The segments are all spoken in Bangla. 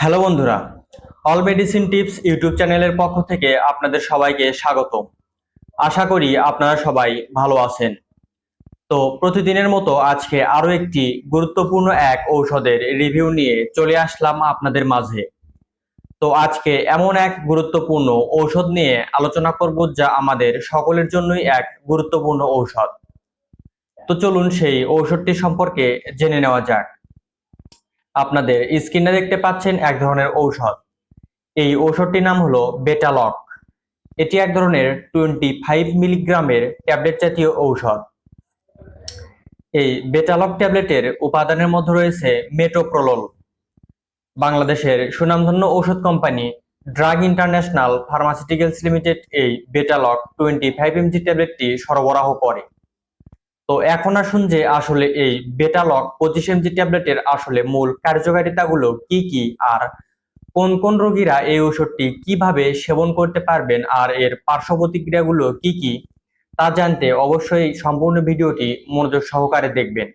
হ্যালো বন্ধুরা, অল মেডিসিন টিপস ইউটিউব চ্যানেলের পক্ষ থেকে আপনাদের সবাইকে স্বাগত। আশা করি আপনারা সবাই ভালো আছেন। তো প্রতিদিনের মতো আজকে আরও একটি গুরুত্বপূর্ণ এক ঔষধের রিভিউ নিয়ে চলে আসলাম আপনাদের মাঝে। তো আজকে এমন এক গুরুত্বপূর্ণ ঔষধ নিয়ে আলোচনা করব যা আমাদের সকলের জন্যই এক গুরুত্বপূর্ণ ঔষধ। তো চলুন সেই ঔষধটি সম্পর্কে জেনে নেওয়া যাক। আপনাদের স্ক্রিনে দেখতে পাচ্ছেন এক ধরনের ঔষধ। এই ঔষধটির নাম হলো বেটালক। এটি এক ধরনের টোয়েন্টি ফাইভ মিলিগ্রামের ট্যাবলেট জাতীয় ঔষধ। এই বেটালক ট্যাবলেটের উপাদানের মধ্যে রয়েছে মেটোপ্রোলোল। বাংলাদেশের সুনামধন্য ঔষধ company Drug International Pharmaceuticals Limited এই বেটালক টোয়েন্টি ফাইভ এমজি ট্যাবলেটটি সরবরাহ করে। তো এখন আসুন যে আসলে এই বেটালক পঁচিশ এমজি ট্যাবলেটের আসলে মূল কার্যকারিতাগুলো কি কি, আর কোন কোন রোগীরা এই ওষুধটি কীভাবে সেবন করতে পারবেন, আর এর পার্শ্ব প্রতিক্রিয়াগুলো কি কি, তা জানতে অবশ্যই সম্পূর্ণ ভিডিওটি মনোযোগ সহকারে দেখবেন।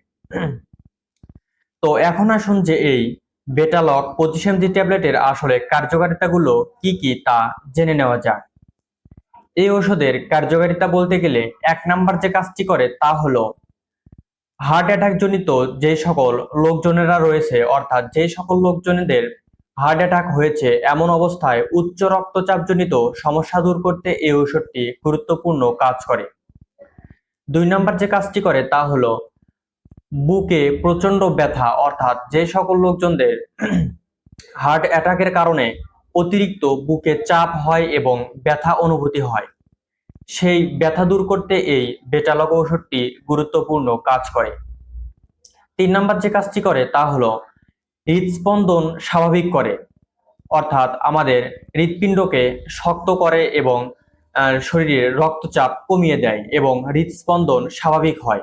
তো এখন আসুন যে এই বেটালক পঁচিশ এমজি ট্যাবলেটের আসলে কার্যকারিতাগুলো কি কি তা জেনে নেওয়া যাক। এই ওষুধের কার্যকারিতা বলতে গেলে এক নাম্বার যে কাজটি করে তা হলো হার্ট অ্যাটাক জনিত যে সকল লোকজনেরা রয়েছে, অর্থাৎ যে সকল লোকজনেদের হার্ট অ্যাটাক হয়েছে, এমন অবস্থায় উচ্চ রক্তচাপ জনিত সমস্যা দূর করতে এই ওষুধটি গুরুত্বপূর্ণ কাজ করে। দুই নাম্বার যে কাজটি করে তা হলো বুকে প্রচণ্ড ব্যথা, অর্থাৎ যে সকল লোকজনদের হার্ট অ্যাটাকের কারণে অতিরিক্ত বুকে চাপ হয় এবং ব্যথা অনুভূতি হয়। সেই ব্যথা দূর করতে এই বেটালক ঔষধটি গুরুত্বপূর্ণ কাজ করে। তিন নম্বর যে কাজটি করে তা হলো হৃদস্পন্দন স্বাভাবিক করে, অর্থাৎ আমাদের হৃৎপিণ্ডকে শক্ত করে এবং শরীরের রক্তচাপ কমিয়ে দেয় এবং হৃদস্পন্দন স্বাভাবিক হয়।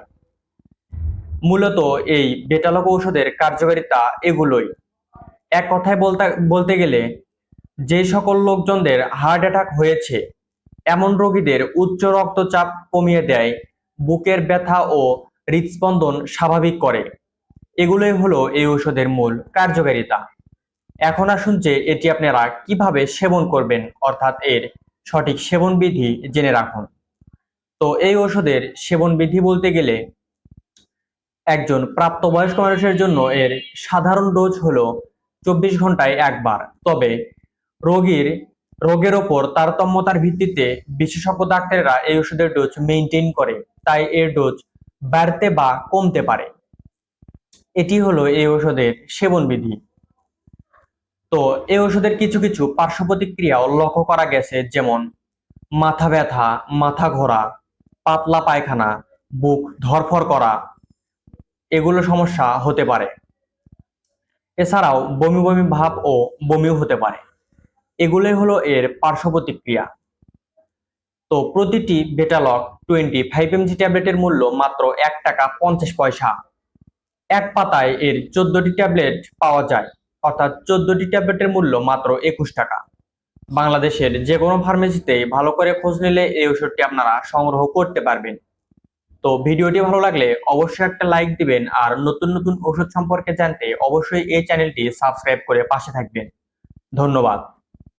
মূলত এই বেটালক ঔষধের কার্যকারিতা এগুলোই। এক কথায় বলতে বলতে গেলে যে সকল লোকজনদের হার্ট অ্যাটাক হয়েছে, এমন রোগীদের উচ্চ রক্তচাপ কমিয়ে দেয়, বুকের ব্যথা ও হৃদস্পন্দন স্বাভাবিক করে। এগুলোই হলো এই ঔষধের মূল কার্যকারিতা। এখন আসুন যে এটি আপনারা কীভাবে সেবন করবেন, অর্থাৎ এর সঠিক সেবন বিধি জেনে রাখুন। তো এই ঔষধের সেবন বিধি বলতে গেলে, একজন প্রাপ্তবয়স্ক মানুষের জন্য এর সাধারণ ডোজ হলো চব্বিশ ঘন্টায় একবার। তবে রোগীর, রোগের ওপর তারতম্যতার ভিত্তিতে বিশেষজ্ঞ ডাক্তারেরা এই ওষুধের ডোজ মেনটেন করে। তাই এর ডোজ বাড়তে বা কমতে পারে। এটি হলো এই ওষুধের সেবন বিধি তো এই ওষুধের কিছু কিছু পার্শ্ব প্রতিক্রিয়াও লক্ষ্য করা গেছে, যেমন মাথা ব্যথা, মাথা ঘোরা, পাতলা পায়খানা, বুক ধরফর করা, এগুলো সমস্যা হতে পারে। এছাড়াও বমি বমি ভাব ও বমিও হতে পারে। এগুলোই হলো এর পার্শ্ব প্রতিক্রিয়া। তো প্রতিটি বেটালক টোয়েন্টি ফাইভ এমজি ট্যাবলেটের মূল্য মাত্র এক টাকা পঞ্চাশ পয়সা। এক পাতায় এর চোদ্দটি ট্যাবলেট পাওয়া যায়, অর্থাৎ চোদ্দটি ট্যাবলেটের মূল্য মাত্র একুশ টাকা। বাংলাদেশের যে কোনো ফার্মেসিতে ভালো করে খোঁজ নিলে এই ওষুধটি আপনারা সংগ্রহ করতে পারবেন। তো ভিডিওটি ভালো লাগলে অবশ্যই একটা লাইক দিবেন আর নতুন নতুন ওষুধ সম্পর্কে জানতে অবশ্যই এই চ্যানেলটি সাবস্ক্রাইব করে পাশে থাকবেন। ধন্যবাদ।